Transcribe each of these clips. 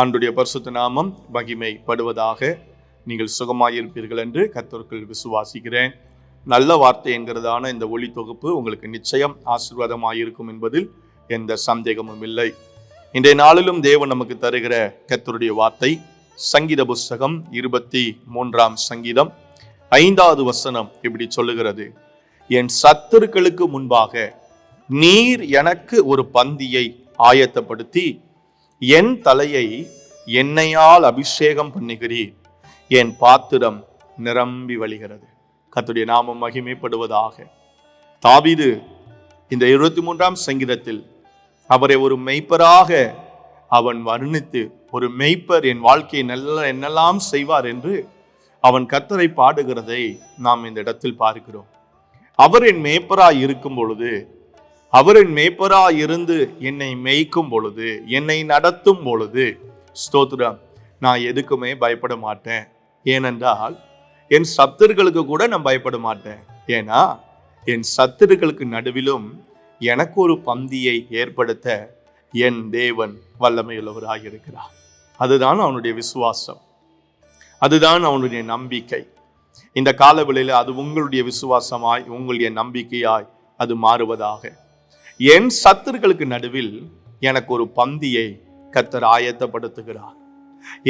ஆண்டுடைய பரிசுத்த நாமம் மகிமைப்படுவதாக நீங்கள் சுகமாயிருப்பீர்கள் என்று கத்தோர்கள் விசுவாசிக்கிறேன். நல்ல வார்த்தை என்கிறதான இந்த ஒளி தொகுப்பு உங்களுக்கு நிச்சயம் ஆசீர்வாதமாயிருக்கும் என்பதில் எந்த சந்தேகமும் இல்லை. இன்றைய நாளிலும் தேவன் நமக்கு தருகிற கத்தருடைய வார்த்தை சங்கீத புஸ்தகம் இருபத்தி மூன்றாம் சங்கீதம் ஐந்தாவது வசனம் இப்படி சொல்லுகிறது. என் சத்துருக்களுக்கு முன்பாக நீர் எனக்கு ஒரு பந்தியை ஆயத்தப்படுத்தி என் தலையை எண்ணெயால் அபிஷேகம் பண்ணுகிறீர். என் பாத்திரம் நிரம்பி வழிகிறது. கத்துடைய நாமம் மகிமைப்படுவதாக. தாவிது இந்த இருபத்தி மூன்றாம் சங்கீதத்தில் அவரை ஒரு மெய்ப்பராக அவன் வர்ணித்து ஒரு மெய்ப்பர் என் வாழ்க்கையை நல்ல என்னெல்லாம் செய்வார் என்று அவன் கத்தரை பாடுகிறதை நாம் இந்த இடத்தில் பார்க்கிறோம். அவர் என் மேய்ப்பராய் இருக்கும் பொழுது அவரின் என் இருந்து என்னை மேய்க்கும் பொழுது என்னை நடத்தும் பொழுது ஸ்தோத்ரம் நான் எதுக்குமே பயப்பட மாட்டேன். ஏனென்றால் என் சத்துருக்களுக்கு கூட நான் பயப்பட மாட்டேன். ஏன்னா என் சத்துருக்களுக்கு நடுவிலும் எனக்கு ஒரு பந்தியை ஏற்படுத்த என் தேவன் வல்லமையுள்ளவராக இருக்கிறார். அதுதான் அவனுடைய விசுவாசம். அதுதான் அவனுடைய நம்பிக்கை. இந்த காலவெளியில் அது உங்களுடைய விசுவாசமாய் உங்களுடைய நம்பிக்கையாய் அது மாறுவதாக. என் சத்துருக்களுக்கு நடுவில் எனக்கு ஒரு பந்தியை கத்தர் ஆயத்தப்படுத்துகிறார்.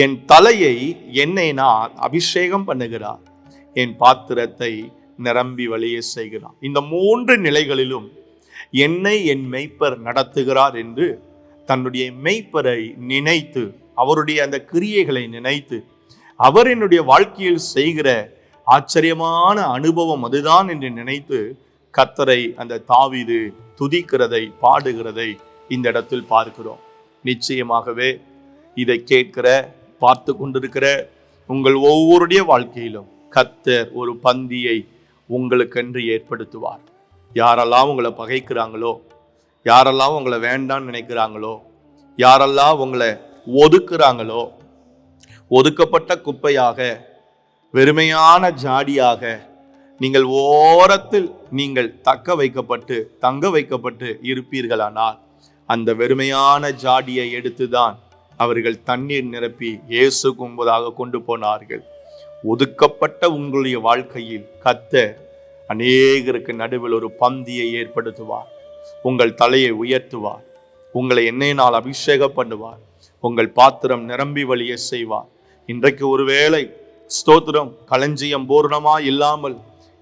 என் தலையை என்னை நான் அபிஷேகம் பண்ணுகிறார். என் பாத்திரத்தை நிரம்பி வழியே செய்கிறார். இந்த மூன்று நிலைகளிலும் என்னை என் மெய்ப்பர் நடத்துகிறார் என்று தன்னுடைய மெய்ப்பரை நினைத்து அவருடைய அந்த கிரியைகளை நினைத்து அவர் என்னுடைய வாழ்க்கையில் செய்கிற ஆச்சரியமான அனுபவம் அதுதான் என்று நினைத்து கத்தரை அந்த தாவிது துதிக்கிறதை பாடுகிறதை இந்த இடத்தில் பார்க்கிறோம். நிச்சயமாகவே இதை கேட்கிற பார்த்து கொண்டிருக்கிற உங்கள் ஒவ்வொருடைய வாழ்க்கையிலும் கத்தர் ஒரு பந்தியை உங்களுக்கென்று ஏற்படுத்துவார். யாரெல்லாம் உங்களை பகைக்கிறாங்களோ யாரெல்லாம் உங்களை வேண்டாம்னு நினைக்கிறாங்களோ யாரெல்லாம் உங்களை ஒதுக்குறாங்களோ ஒதுக்கப்பட்ட குப்பையாக வெறுமையான ஜாடியாக நீங்கள் ஓரத்தில் நீங்கள் தக்க வைக்கப்பட்டு தங்க வைக்கப்பட்டு இருப்பீர்களானால் அந்த வெறுமையான ஜாடியை எடுத்துதான் அவர்கள் தண்ணீர் நிரப்பி இயேசு கும்பதாக கொண்டு போனார்கள். ஒதுக்கப்பட்ட உங்களுடைய வாழ்க்கையில் கத்த அநேகருக்கு நடுவில் ஒரு பந்தியை ஏற்படுத்துவார். உங்கள் தலையை உயர்த்துவார். உங்களை எண்ணெயினால் அபிஷேகம் பண்ணுவார். உங்கள் பாத்திரம் நிரம்பி வழிய செய்வார். இன்றைக்கு ஒருவேளை ஸ்தோத்திரம் களஞ்சியம் பூர்ணமா இல்லாமல்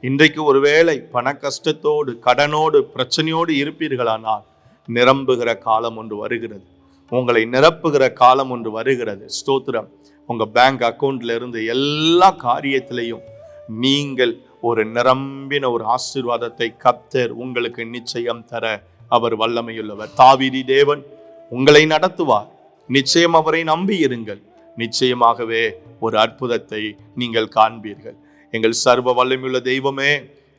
இன்றைக்கு ஒருவேளை பண கஷ்டத்தோடு கடனோடு பிரச்சனையோடு இருப்பீர்களானால் நிரம்புகிற காலம் ஒன்று வருகிறது. உங்களை நிரப்புகிற காலம் ஒன்று வருகிறது. ஸ்தோத்திரம். உங்கள் பேங்க் அக்கௌண்ட்ல இருந்து எல்லா காரியத்திலையும் நீங்கள் ஒரு நிரம்பின ஒரு ஆசீர்வாதத்தை கத்தர் உங்களுக்கு நிச்சயம் தர அவர் வல்லமையுள்ளவர். தாவிரி தேவன் உங்களை நடத்துவார். நிச்சயம் அவரை நம்பி இருங்கள் நிச்சயமாகவே ஒரு அற்புதத்தை நீங்கள் காண்பீர்கள். எங்கள் சர்வ வல்லமையுள்ள தெய்வமே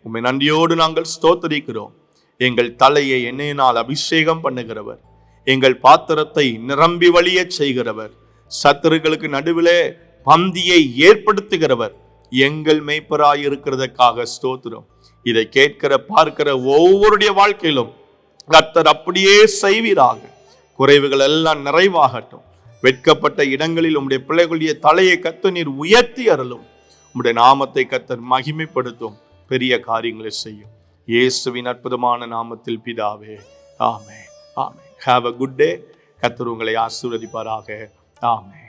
உண்மை நன்றியோடு நாங்கள் ஸ்தோத்தரிக்கிறோம். எங்கள் தலையை எண்ணெயினால் அபிஷேகம் பண்ணுகிறவர். எங்கள் பாத்திரத்தை நிரம்பி வழிய செய்கிறவர். சத்துருக்களுக்கு நடுவிலே பந்தியை ஏற்படுத்துகிறவர். எங்கள் மெய்ப்பராய் இருக்கிறதுக்காக ஸ்தோத்திரம். இதை கேட்கிற பார்க்கிற ஒவ்வொருடைய வாழ்க்கையிலும் கர்த்தர் அப்படியே செய்வீராக. குறைவுகள் எல்லாம் நிறைவாகட்டும். வெட்கப்பட்ட இடங்களில் உம்முடைய பிள்ளைகளுடைய தலையை கத்து நீர் உயர்த்தி அருளும். உம்முடைய நாமத்தை கத்தர் மகிமைப்படுத்தும். பெரிய காரியங்களை செய்யும். இயேசுவின் அற்புதமான நாமத்தில் பிதாவே ஆமே ஆமே ஹாவ் அ குட் டே கத்தர் உங்களை ஆசீர்வதிப்பாராக. ஆமே